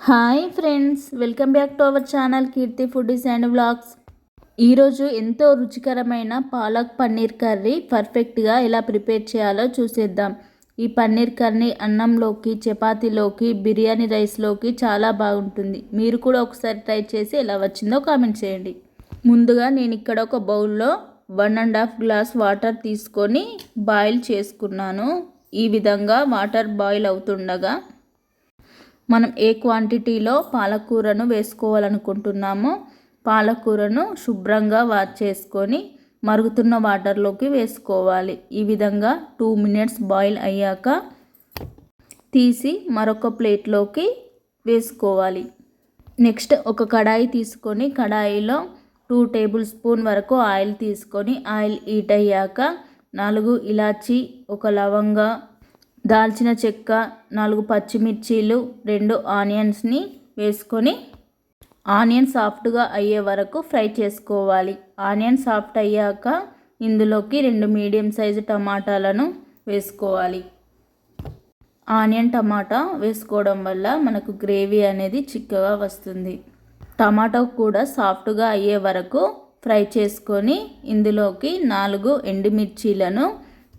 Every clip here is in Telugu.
Hi friends welcome back to our channel Keerthi foodies and vlogs. ఈరోజు ఎంతో రుచికరమైన పాలక్ పన్నీర్ కర్రీ పర్ఫెక్ట్గా ఎలా ప్రిపేర్ చేయాలో చూసేద్దాం. ఈ పన్నీర్ కర్రీ అన్నంలోకి చపాతీలోకి బిర్యానీ రైస్లోకి చాలా బాగుంటుంది. మీరు కూడా ఒకసారి ట్రై చేసి ఎలా వచ్చిందో కామెంట్ చేయండి. ముందుగా నేను ఇక్కడ ఒక బౌల్లో one and half glass water తీసుకొని బాయిల్ చేసుకున్నాను. ఈ విధంగా వాటర్ బాయిల్ అవుతుండగా మనం ఏ క్వాంటిటీలో పాలకూరను వేసుకోవాలనుకుంటున్నామో పాలకూరను శుభ్రంగా వాష్ చేసుకొని మరుగుతున్న వాటర్లోకి వేసుకోవాలి. ఈ విధంగా టూ మినిట్స్ బాయిల్ అయ్యాక తీసి మరొక ప్లేట్లోకి వేసుకోవాలి. నెక్స్ట్ ఒక కడాయి తీసుకొని కడాయిలో టూ టేబుల్ స్పూన్ వరకు ఆయిల్ తీసుకొని ఆయిల్ హీట్ అయ్యాక నాలుగు ఇలాచి ఒక లవంగా దాల్చిన చెక్క నాలుగు పచ్చిమిర్చీలు రెండు ఆనియన్స్ని వేసుకొని ఆనియన్ సాఫ్ట్గా అయ్యే వరకు ఫ్రై చేసుకోవాలి. ఆనియన్ సాఫ్ట్ అయ్యాక ఇందులోకి రెండు మీడియం సైజు టమాటాలను వేసుకోవాలి. ఆనియన్ టమాటా వేసుకోవడం వల్ల మనకు గ్రేవీ అనేది చిక్కగా వస్తుంది. టమాటా కూడా సాఫ్ట్గా అయ్యే వరకు ఫ్రై చేసుకొని ఇందులోకి నాలుగు ఎండుమిర్చీలను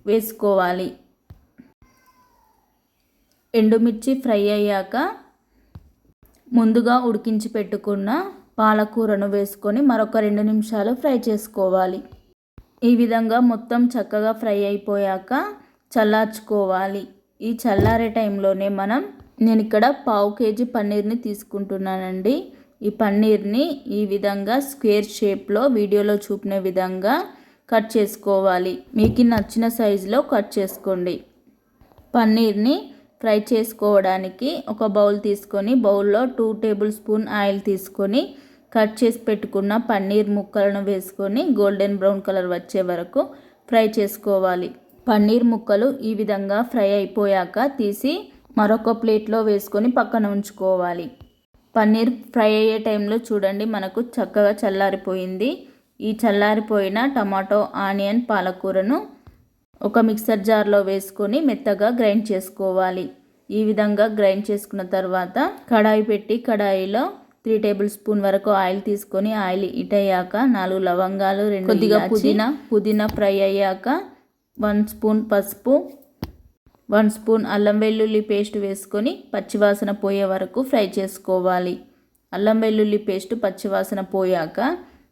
వేసుకోవాలి. ఎండుమిర్చి ఫ్రై అయ్యాక ముందుగా ఉడికించి పెట్టుకున్న పాలకూరను వేసుకొని మరొక రెండు నిమిషాలు ఫ్రై చేసుకోవాలి. ఈ విధంగా మొత్తం చక్కగా ఫ్రై అయిపోయాక చల్లార్చుకోవాలి. ఈ చల్లారే టైంలోనే మనం నేను ఇక్కడ పావు కేజీ పన్నీర్ని తీసుకుంటున్నానండి. ఈ పన్నీర్ని ఈ విధంగా స్క్వేర్ షేప్లో వీడియోలో చూపిన విధంగా కట్ చేసుకోవాలి. మీకు నచ్చిన సైజులో కట్ చేసుకోండి. పన్నీర్ని ఫ్రై చేసుకోవడానికి ఒక బౌల్ తీసుకొని బౌల్లో టూ టేబుల్ స్పూన్ ఆయిల్ తీసుకొని కట్ చేసి పెట్టుకున్న పన్నీర్ ముక్కలను వేసుకొని గోల్డెన్ బ్రౌన్ కలర్ వచ్చే వరకు ఫ్రై చేసుకోవాలి. పన్నీర్ ముక్కలు ఈ విధంగా ఫ్రై అయిపోయాక తీసి మరొక ప్లేట్లో వేసుకొని పక్కన ఉంచుకోవాలి. పన్నీర్ ఫ్రై అయ్యే టైంలో చూడండి మనకు చక్కగా చల్లారిపోయింది. ఈ చల్లారిపోయిన టమాటో ఆనియన్ పాలకూరను ఒక మిక్సర్ జార్లో వేసుకొని మెత్తగా గ్రైండ్ చేసుకోవాలి. ఈ విధంగా గ్రైండ్ చేసుకున్న తర్వాత కడాయి పెట్టి కడాయిలో త్రీ టేబుల్ స్పూన్ వరకు ఆయిల్ తీసుకొని ఆయిల్ ఇట్ అయ్యాక నాలుగు లవంగాలు రెండు కొద్దిగా పుదీనా. పుదీనా ఫ్రై అయ్యాక వన్ స్పూన్ పసుపు వన్ స్పూన్ అల్లం వెల్లుల్లి పేస్ట్ వేసుకొని పచ్చివాసన పోయే వరకు ఫ్రై చేసుకోవాలి. అల్లం వెల్లుల్లి పేస్ట్ పచ్చివాసన పోయాక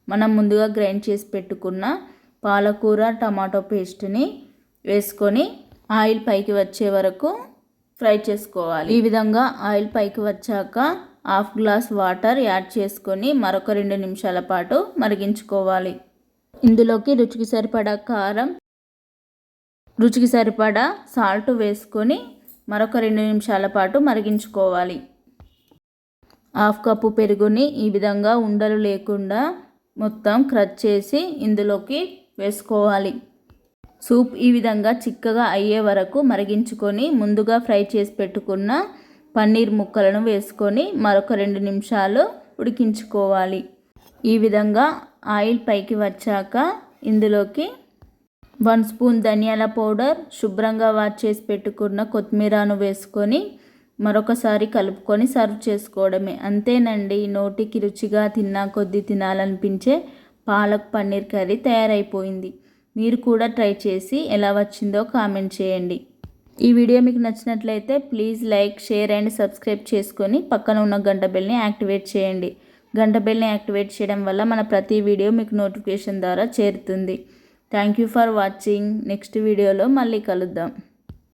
మనం ముందుగా గ్రైండ్ చేసి పెట్టుకున్న పాలకూర టమాటో పేస్ట్ని వేసుకొని ఆయిల్ పైకి వచ్చే వరకు ఫ్రై చేసుకోవాలి. ఈ విధంగా ఆయిల్ పైకి వచ్చాక హాఫ్ గ్లాస్ వాటర్ యాడ్ చేసుకొని మరొక రెండు నిమిషాల పాటు మరిగించుకోవాలి. ఇందులోకి రుచికి సరిపడా కారం రుచికి సరిపడా సాల్ట్ వేసుకొని మరొక రెండు నిమిషాల పాటు మరిగించుకోవాలి. హాఫ్ కప్పు పెరుగుని ఈ విధంగా ఉండలు లేకుండా మొత్తం క్రచ్ చేసి ఇందులోకి వేసుకోవాలి. సూప్ ఈ విధంగా చిక్కగా అయ్యే వరకు మరిగించుకొని ముందుగా ఫ్రై చేసి పెట్టుకున్న పన్నీర్ ముక్కలను వేసుకొని మరొక రెండు నిమిషాలు ఉడికించుకోవాలి. ఈ విధంగా ఆయిల్ పైకి వచ్చాక ఇందులోకి వన్ స్పూన్ ధనియాల పౌడర్ శుభ్రంగా వాచ్ చేసి పెట్టుకున్న కొత్తిమీరను వేసుకొని మరొకసారి కలుపుకొని సర్వ్ చేసుకోవడమే. అంతేనండి నోటికి రుచిగా తిన్నా కొద్దీ తినాలనిపించే పాలక్ పన్నీర్ కర్రీ తయారైపోయింది. మీరు కూడా ట్రై చేసి ఎలా వచ్చిందో కామెంట్ చేయండి. ఈ వీడియో మీకు నచ్చినట్లయితే please like share and subscribe చేసుకొని పక్కన ఉన్న గంట బెల్ని యాక్టివేట్ చేయండి. గంట బెల్ని యాక్టివేట్ చేయడం వల్ల మన ప్రతి వీడియో మీకు నోటిఫికేషన్ ద్వారా చేరుతుంది. Thank you for watching. Next వీడియోలో మళ్ళీ కలుద్దాం.